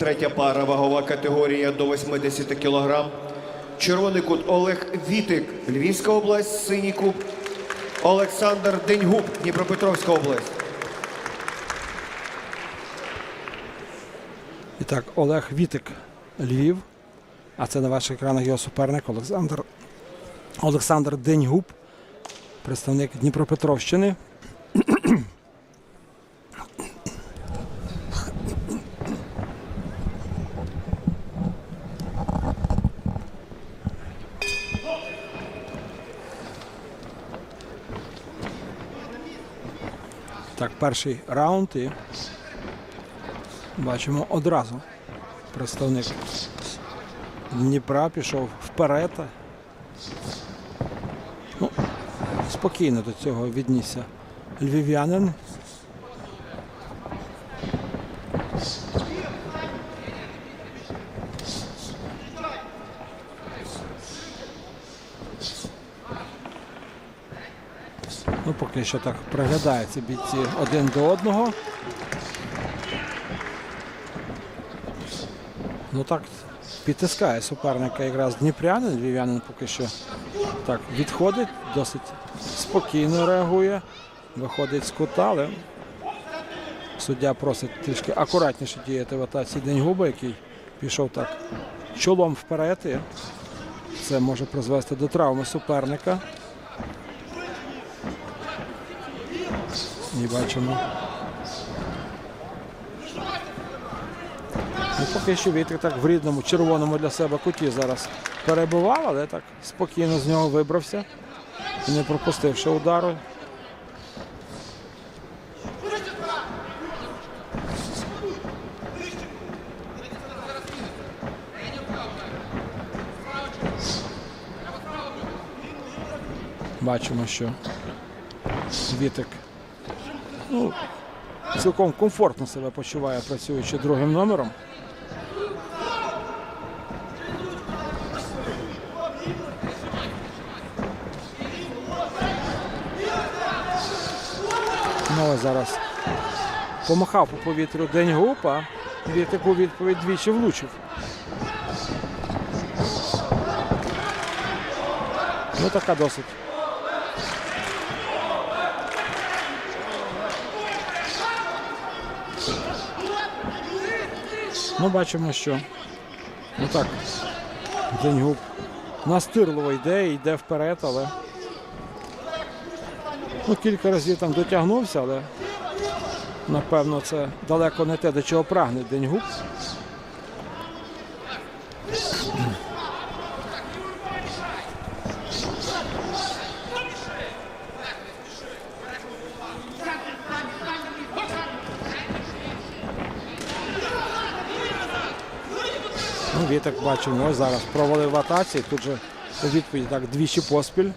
Третя пара вагова категорія до 80 кг. Червоний кут Олег Вітик, Львівська область, синій кут Олександр Деньгуб, Дніпропетровська область. І так, Олег Вітик, Львів. А це на ваших екранах його суперник Олександр, Олександр Деньгуб, представник Дніпропетровщини. Перший раунд і Бачимо одразу. Представник Дніпра пішов вперед. Ну, спокійно до цього віднісся львів'янин. Ну, поки що так приглядаються бійці один до одного. Ну так підтискає суперника якраз Дніпрянин. Львів'янин поки що так відходить, досить спокійно реагує. Виходить з кута, але суддя просить трішки акуратніше діяти в атаці Деньгуба, який пішов так чолом вперед. Це може призвести до травми суперника. І бачимо. Ну, поки що вітер так в рідному червоному для себе куті зараз перебував, але так спокійно з нього вибрався. Не пропустивши удару. Бачимо, що Вітик ну, цілком комфортно себе почуває, працюючи другим номером. Ну, ось зараз помахав по повітрю день гупа, Вітик у відповідь двічі влучив. Ну, така досить. Ну, бачимо, що ну так, Деньгуб настирливо йде, йде вперед, але ну, кілька разів там дотягнувся, але напевно це далеко не те, до чого прагне Деньгуб. Ну, бачимо, ось зараз провалив в атаці. Тут же у відповідь так двічі поспіль.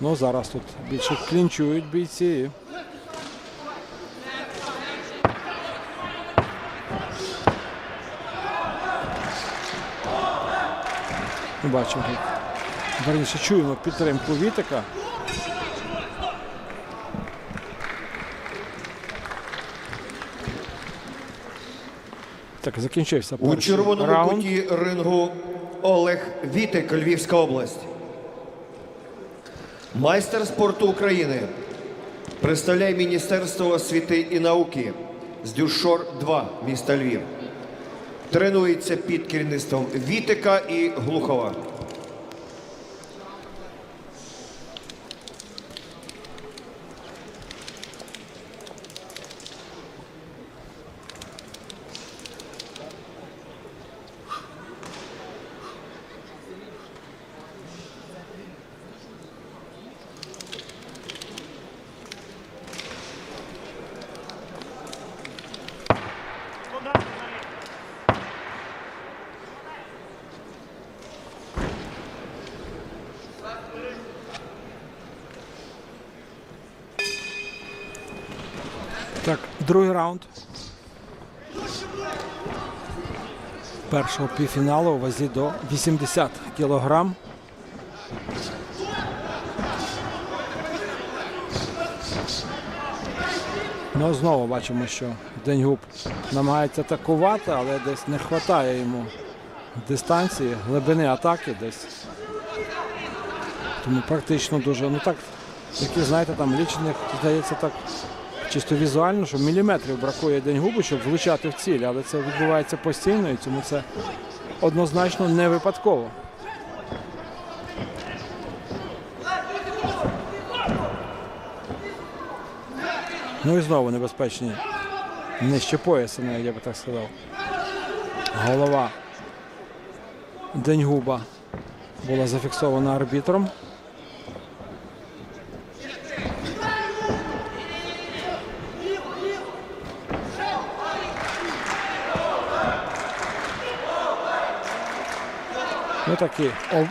Ну, зараз тут більше клінчують бійці. бачимо. Верніше чуємо підтримку Вітика. Так, закінчився У червоному раунд. куті рингу Олег Вітик, Львівська область. Майстер спорту України. Представляє Міністерство освіти і науки з Дюшор 2 міста Львів. Тренується під керівництвом Вітика і Глухова. Так, другий раунд. Першого півфіналу у вазі до 80 кілограм. Ну, знову бачимо, що Деньгуб намагається атакувати, але десь не вистачає йому дистанції, глибини атаки десь. Тому практично дуже, ну так, які, знаєте, там лічених, здається, так чисто візуально, що міліметрів бракує Деньгубу, щоб влучати в ціль, але це відбувається постійно і тому це однозначно не випадково. Ну і знову небезпечні. Нижче пояса, я би так сказав. Голова Деньгуба була зафіксована арбітром. Ну такі об...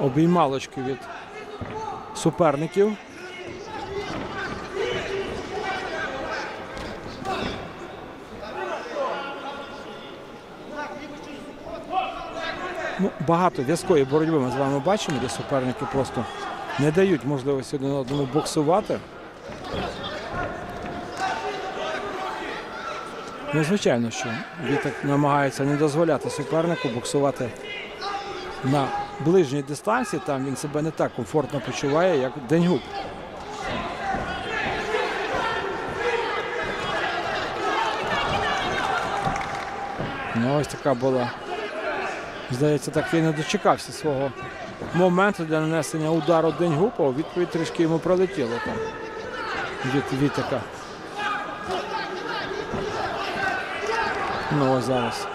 обіймалочки від суперників. Ну, багато в'язкої боротьби ми з вами бачимо, де суперники просто не дають можливості один одному боксувати. Ну, звичайно, що Вітик намагається не дозволяти супернику боксувати на ближній дистанції. Там він себе не так комфортно почуває, як Деньгуб. Ну, ось така була Здається, так він не дочекався свого моменту для нанесення удару Деньгупа. Відповідь трішки йому пролетіло там від Вітика. Ну ось зараз.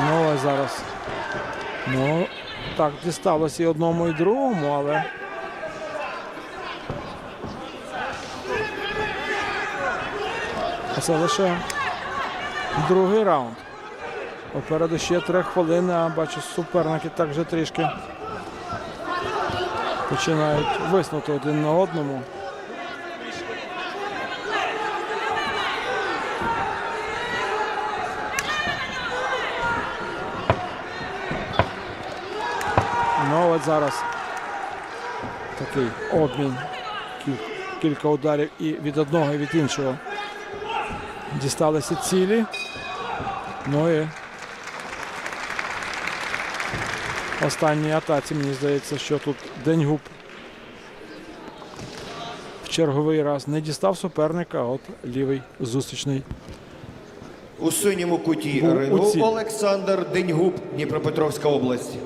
Ну ось зараз. Ну, так дісталося і одному, і другому, але. Це лише другий раунд. Попереду ще три хвилини, а бачу, суперники так вже трішки починають виснути один на одному. Ну от зараз такий обмін. Кілька ударів і від одного, і від іншого. Дісталися цілі. Ну і останній атаці, мені здається, що тут Деньгуб в черговий раз не дістав суперника, от лівий зустрічний. У синьому куті Був у рингу ціль. Олександр Деньгуб, Дніпропетровська область.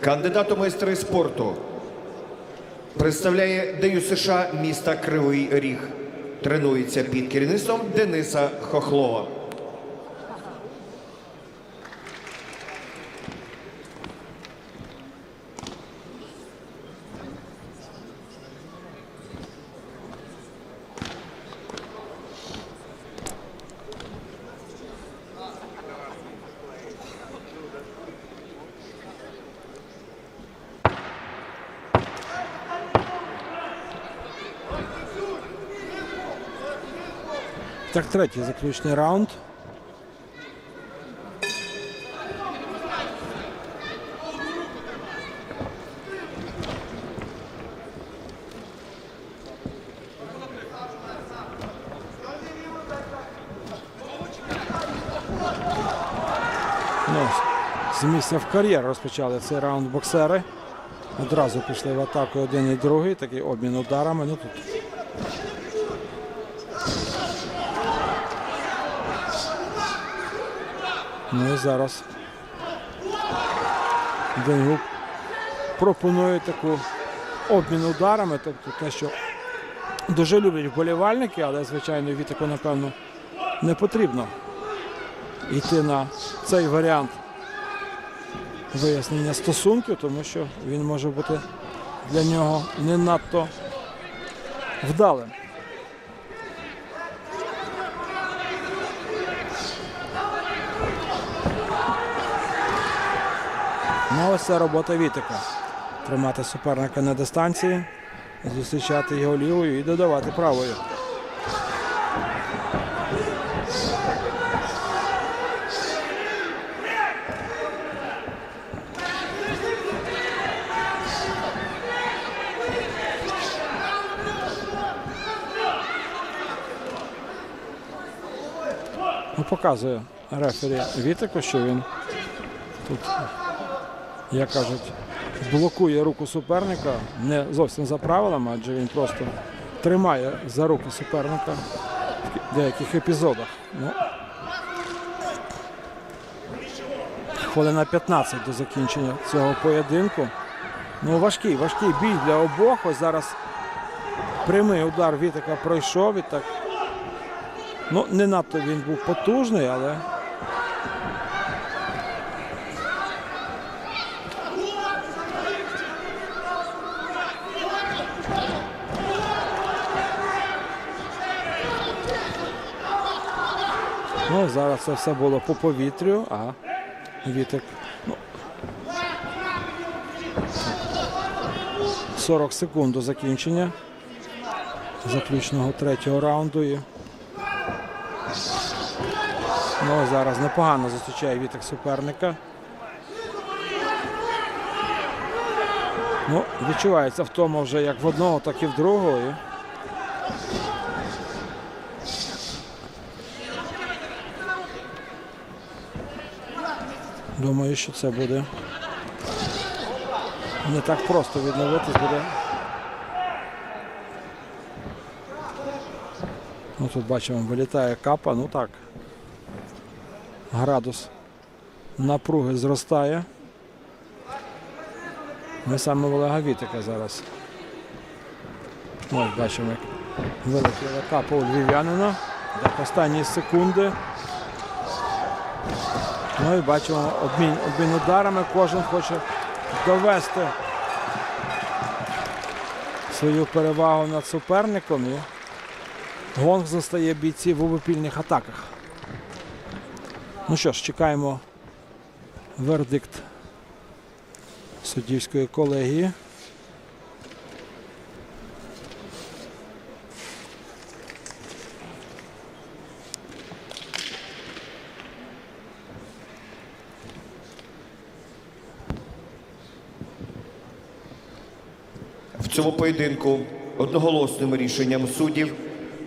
Кандидат у майстри спорту. Представляє ДЮ США міста Кривий Ріг. Тренується під керівництвом Дениса Хохлова. Так, третій заключний раунд. Ну, з місця в кар'єр розпочали цей раунд боксери. Одразу пішли в атаку один і другий, такий обмін ударами. Ну тут Ну і зараз Денгуб пропонує таку обмін ударами, тобто те, що дуже люблять вболівальники, але, звичайно, Вітику, напевно, не потрібно йти на цей варіант вияснення стосунків, тому що він може бути для нього не надто вдалим. починалася робота Вітика. Тримати суперника на дистанції, зустрічати його лівою і додавати правою. Ну, показує рефері Вітеку, що він тут як кажуть, блокує руку суперника не зовсім за правилами, адже він просто тримає за руки суперника в деяких епізодах. Ну, хвилина 15 до закінчення цього поєдинку. Ну, важкий, важкий бій для обох. Ось зараз прямий удар Вітика пройшов і так. Ну, не надто він був потужний, але. Ну, зараз це все було по повітрю, а Вітик. Ну, 40 секунд до закінчення заключного третього раунду. І... Ну, зараз непогано зустрічає Вітик суперника. Ну, відчувається втома вже як в одного, так і в другого. І... Думаю, що це буде не так просто відновитись буде. Ну, тут бачимо, вилітає капа, ну так. Градус напруги зростає. Ми саме Олега Вітика зараз. Ось бачимо, як вилетіла капа у львів'янина. Так, останні секунди. Ну і бачимо обмін, обмін ударами. Кожен хоче довести свою перевагу над суперником. І гонг застає бійців у випільних атаках. Ну що ж, чекаємо вердикт суддівської колегії. Цьому поєдинку одноголосним рішенням суддів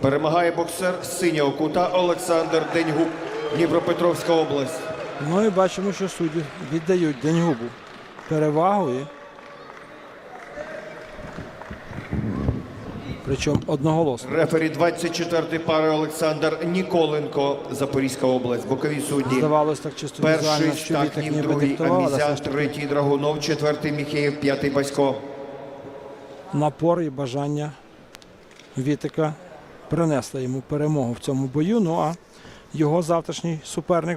перемагає боксер з синього кута Олександр Деньгук, Дніпропетровська область. Ну і бачимо, що судді віддають Деньгубу перевагу. І... Причому одноголосно. Рефері 24-ї пари Олександр Ніколенко, Запорізька область, бокові судді. Здавалось так чисто Перший візуально, що Вітик ніби другий Амізян, третій Драгунов, четвертий Міхеєв, п'ятий Басько. Напор і бажання Вітика принесли йому перемогу в цьому бою. Ну а його завтрашній суперник